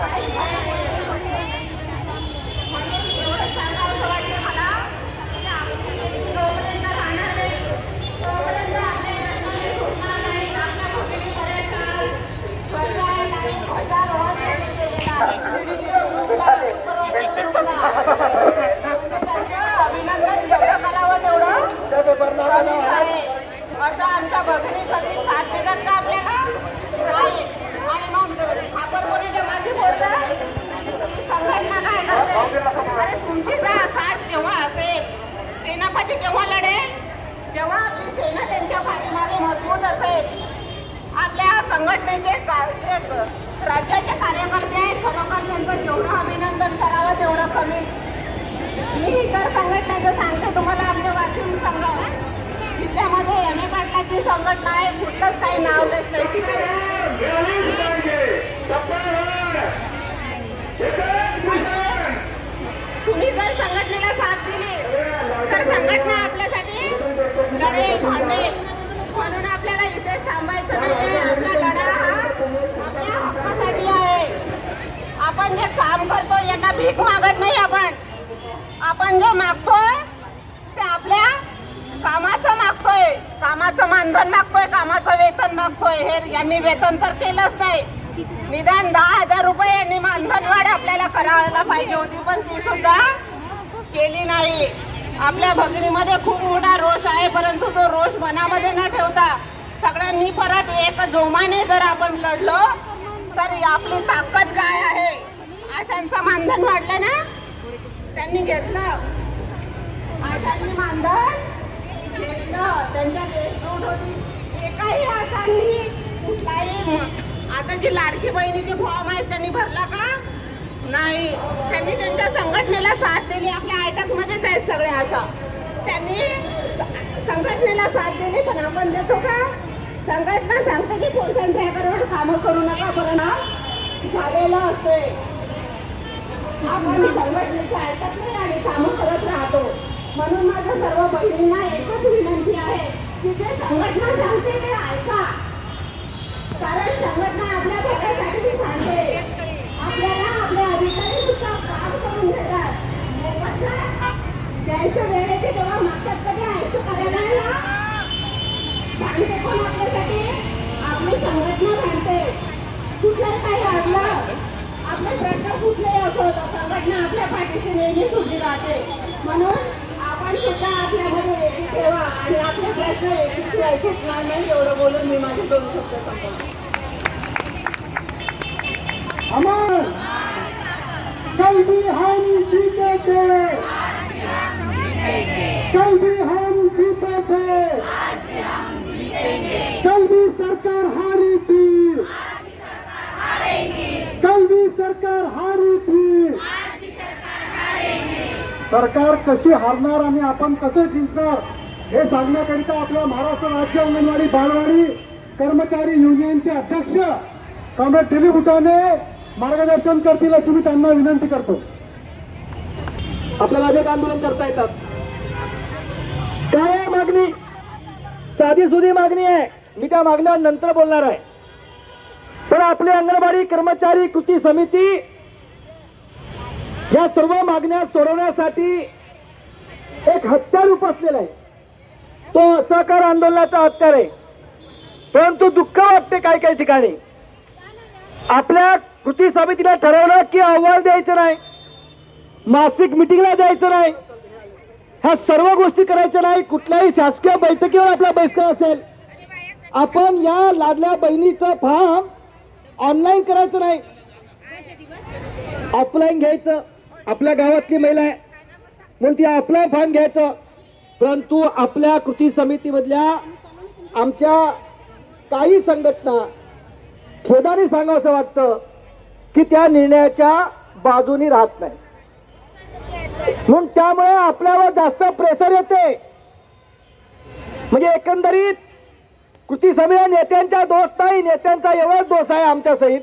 अभिनंदन जेवढं करावं तेवढं कमीच आहे. अशा आमच्या भगिनी कधी साथ देतात का आपल्याला नाही आणि मग ठाकरपुरीने माझी बोलतात ही संघटना काय करते अरे तुमची जा साथ जेव्हा असेल सेनापती केव्हा लढेल जेव्हा आपली सेना त्यांच्या पाठीमागे मजबूत असेल आपल्या संघटनेचे राज्याचे कार्यकर्ते आहेत खरोखर त्यांचं जेवढं अभिनंदन करावं तेवढं कमी. मी इतर संघटनेचं सांगते तुम्हाला आमच्या वाशिम संघ जिल्ह्यामध्ये एम ए पाटलाची संघटना आहे कुठलंच काही नाव देत नाही. तिथे तुम्ही जर संघटनेला साथ दिली संघटना आपल्यासाठी लढेल भांडेल म्हणून आपल्याला इथे थांबायचं नाही आपला लढा हा आपल्या हक्कासाठी आहे. आपण जे काम करतो यांना भीक मागत नाही आपण. आपण जे मागतोय ते आपल्या कामाचं मागतोय. कामाचं मानधन मागतोय कामाचं वेतन मागतोय. हे यांनी वेतन तर केलंच नाही. निदान दहा हजार रुपये यांनी मानधन वाढ आपल्याला करायला पाहिजे होती पण ती सुद्धा केली नाही. आपल्या भगिनीमध्ये खूप मोठा रोष आहे परंतु तो रोष मनामध्ये न ठेवता सगळ्यांनी परत एक जोमाने जर आपण लढलो तर आपली ताकद काय आहे? आशांचं मानधन वाढलं ना? त्यांनी घेतलं. आशांनी मानधन घेतलं. त्यांच्यात एकजूट होती. एकाही आशांनी कुठलाही आता जी लाडकी बहिणीचे फॉर्म आहेत त्यांनी भरला का? नाही त्यांनी त्यांच्या संघटनेला साथ दिली. आपल्या आयटक मध्येच आहेत सगळे आशा त्यांनी संघटनेला साथ दिली पण आपण देतो का? संघटना सांगते की पोषण ट्रॅकरवर कामं करू नका बरं झालेलं असते. आपण संघटनेच्या ऐकत नाही आणि कामं करत राहतो. म्हणून माझ्या सर्व बहिणींना एकच विनंती आहे की जे संघटना सांगते ते ऐका. कारण संघटना आपल्या भल्यासाठी ती सांगते आपल्याला आपले अधिकारी सुद्धा काम करून देतात मोफतचं द्यायचं वेळ येते तेव्हा मागतात कधी ऐकू करायला नाही ना भांडते कोण आपल्यासाठी आपली संघटना भांडते कुठलं काही अडलं आपले प्रश्न कुठलेही असो तर संघटना आपल्या पाठीशी नेहमीच उभी राहते. म्हणून आपण सुद्धा आपल्यामध्ये एकी ठेवा आणि आपले प्रश्न एकीशिवाय सुटणार नाही एवढं बोलून मी माझे दोन शब्द संपवतो अमर! कल भी हम जीतेंगे कल भी हम जीते थे कल भी सरकार हारी थी कल भी सरकार हारी थी सरकार कशी हारणार आणि आपण कसे जिंकणार हे सांगण्याकरिता आपल्या महाराष्ट्र राज्य अंगणवाडी बालवाडी कर्मचारी युनियनचे अध्यक्ष कॉम्रेड दिलीप उटाने मार्गदर्शन करतील अशी मी त्यांना विनंती करतो. आपल्याला अनेक आंदोलन करता येतात. काय आहे मागणी साधी सुधी मागणी आहे. मी त्या मागण्यावर नंतर बोलणार आहे. पण आपली अंगणवाडी कर्मचारी कृती समिती या सर्व मागण्या सोडवण्यासाठी एक हत्यार उपसलेला आहे. तो असहकार आंदोलनाचा हत्यार आहे. परंतु दुःख वाटते काही काही ठिकाणी. आपल्या कृती समितीला ठरवलं की अहवाल द्यायचं नाही मासिक मिटिंगला द्यायचं नाही ह्या सर्व गोष्टी करायच्या नाही. कुठल्याही शासकीय बैठकीवर आपला बहिष्कार असेल. आपण या लाडल्या बहिणीचं फॉर्म ऑनलाईन करायचं नाही. ऑफलाईन घ्यायचं. आपल्या गावातली महिला आहे. म्हणून ती ऑफलाईन घ्यायचं. परंतु आपल्या कृती समितीमधल्या आमच्या काही संघटना खेदाने सांगावं असं वाटतं की त्या निर्णयाच्या बाजूनी राहत नाही. म्हणून त्यामुळे आपल्यावर जास्त प्रेशर येते. म्हणजे एकंदरीत कृती समिती नेत्यांचा दोष नाही नेत्यांचा एवढाच दोष आहे आमच्या सहित.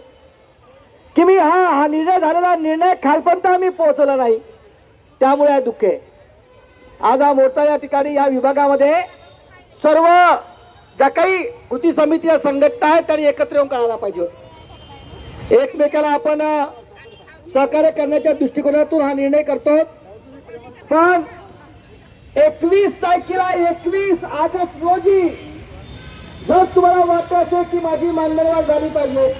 की मी हा हा निर्णय झालेला निर्णय खालपर्यंत आम्ही पोहोचला नाही. त्यामुळे हा दुःख आहे. आज हा मोर्चा या ठिकाणी या विभागामध्ये सर्व ज्या काही कृती समिती या संघटना आहेत त्यांनी एकत्र येऊन करायला पाहिजे एकमेकाला आपण सहकार्य करण्याच्या दृष्टिकोनातून हा निर्णय करतो. पण एकवीस तारखेला एकवीस ऑगस्ट रोजी जर तुम्हाला वाटत असेल की माझी मान्यता झाली पाहिजे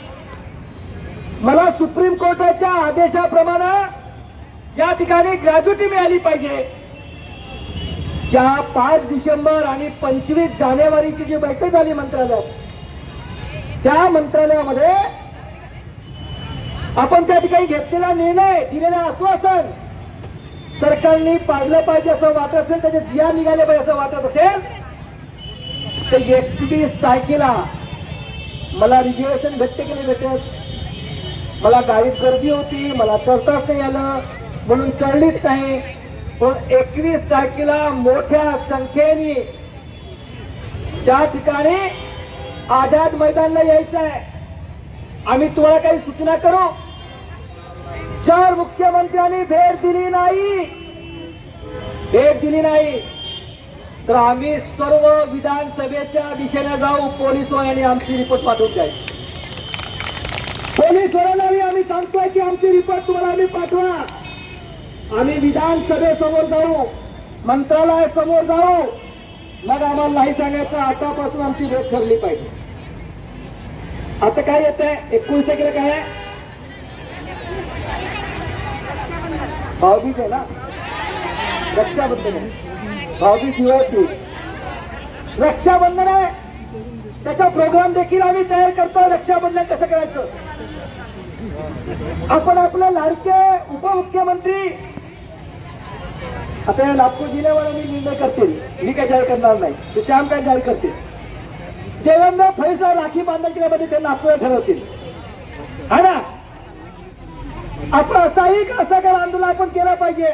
मला सुप्रीम कोर्टाच्या आदेशाप्रमाणे या ठिकाणी ग्रॅज्युटी मिळाली पाहिजे. ज्या पाच डिसेंबर आणि पंचवीस जानेवारीची जी बैठक झाली मंत्रालयात त्या मंत्रालयामध्ये आपण त्या ठिकाणी घेतलेला निर्णय दिलेलं आश्वासन सरकारने पाडलं पाहिजे असं वाटत असेल त्याचे जिया निघाले पाहिजे असं वाटत असेल तर एकवीस तारखेला मला रिझर्वेशन भेटते की नाही भेटत? मला गाडीत गर्दी होती मला चढताच नाही आलं. म्हणून चढलीच नाही. पण एकवीस तारखेला मोठ्या संख्येने त्या ठिकाणी आझाद मैदानला यायचं आहे. आम्ही तुम्हाला काही सूचना करू? चार मुख्यमंत्र्यांनी भेट दिली नाही. भेट दिली नाही. तर आम्ही सर्व विधानसभेच्या दिशेने जाऊ पोलीस आणि आमची रिपोर्ट पाठवून जाईल पोलीस वाल्यांना आम्ही सांगतोय की आमची रिपोर्ट तुम्हाला आम्ही पाठवा. आम्ही विधानसभेसमोर जाऊ मंत्रालयासमोर जाऊ. मग आम्हाला नाही सांगायचं आतापासून आमची भेट ठरली पाहिजे. आता काय येत आहे एकोणीस तारखेला काय आहे? भाऊबीज आहे ना? रक्षाबंधन आहे. भाऊबीज युवती रक्षाबंधन आहे. त्याचा प्रोग्राम देखील आम्ही तयार करतो रक्षाबंधन कसं करायचं? आपण आपले लाडके उपमुख्यमंत्री आता या नागपूर मी निर्णय करतील. मी काय जाहीर करणार नाही. ते श्याम काय जाहीर करतील? देवेंद्र फडणवीसला राखी बांधायच्या मध्ये ते नागपूर ठरवतील. हा ना? आपण असाही असहकार आंदोलन आपण केलं पाहिजे?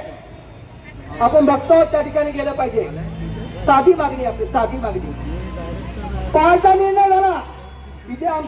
आपण बघतो त्या ठिकाणी गेलं पाहिजे. साधी मागणी आपली साधी मागणी. पाळता निर्णय झाला. इथे आम